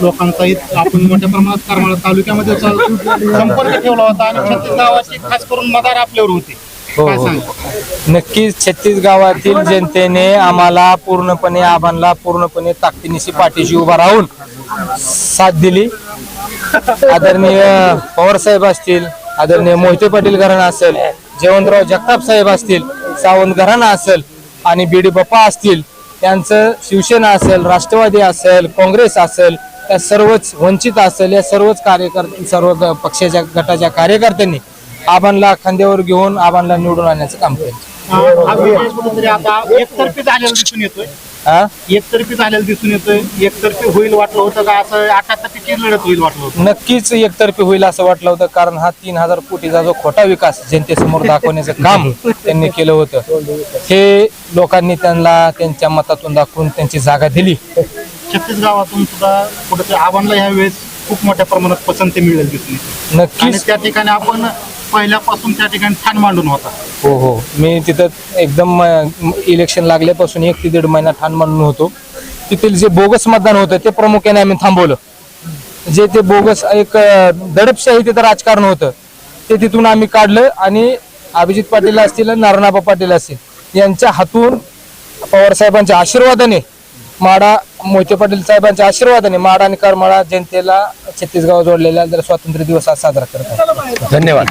लोकांचा इत- आपण मोठ्या प्रमाणात करमाळा तालुक्यामध्ये संपर्क ठेवला होता आणि छत्तीस गावाची खास करून मदार आपल्यावर होते. हो, हो. सांग नक्कीच छत्तीस गावातील जनतेने आम्हाला पूर्णपणे आबांना पूर्णपणे ताकदीनिशी पाठीशी उभा राहून साथ दिली. आदरणीय पवार साहेब असतील आदरणीय मोहिते पाटील घराणा असेल जयवंतराव जगताप साहेब असतील सावंत घराणा असेल आणि बीडी बाप्पा असतील त्यांचं शिवसेना असेल राष्ट्रवादी असेल काँग्रेस असेल या सर्वच वंचित असेल या सर्वच कार्यकर्ते सर्व पक्षाच्या गटाच्या कार्यकर्त्यांनी आबांना खांद्यावर घेऊन आबांना निवडून आणण्याचं काम केलं. एकतर्फी झालेला दिसून येतोय. एकतर्फी झालेला दिसून येतोय. एकतर्फी होईल वाटलं होतं का असं लढत होईल वाटलं होतं? नक्कीच एकतर्फी होईल असं वाटलं होतं कारण हा तीन हजार कोटीचा जो खोटा विकास जनतेसमोर दाखवण्याचं काम त्यांनी केलं होतं. हे लोकांनी त्यांना त्यांच्या मतातून दाखवून त्यांची जागा दिली. छत्तीस गावातून सुद्धा कुठेतरी आव्हानला ह्या वेळेस खूप मोठ्या प्रमाणात पसंती मिळेल दिसून येते. आणि नक्कीच त्या ठिकाणी आपण पहिल्यापासून त्या ठिकाणी ठाण मांडून होता. हो हो. मी तिथं एकदम इलेक्शन लागल्यापासून एक ते दीड महिना ठाण मांडून होतो. तिथील जे बोगस मतदान होतं ते प्रामुख्याने आम्ही थांबवलं. जे ते बोगस एक अं, दडपशाही तिथं राजकारण होतं ते तिथून आम्ही काढलं आणि अभिजित पाटील असतील आणि नारायणबा पाटील असतील यांच्या हातून पवार साहेबांच्या आशीर्वादाने माडा मोहिते पाटील साहेबांच्या आशीर्वादाने माडा आणि करमाळा जनतेला छत्तीसगाव जोडलेला जर स्वातंत्र्य दिवस आज साजरा करत धन्यवाद.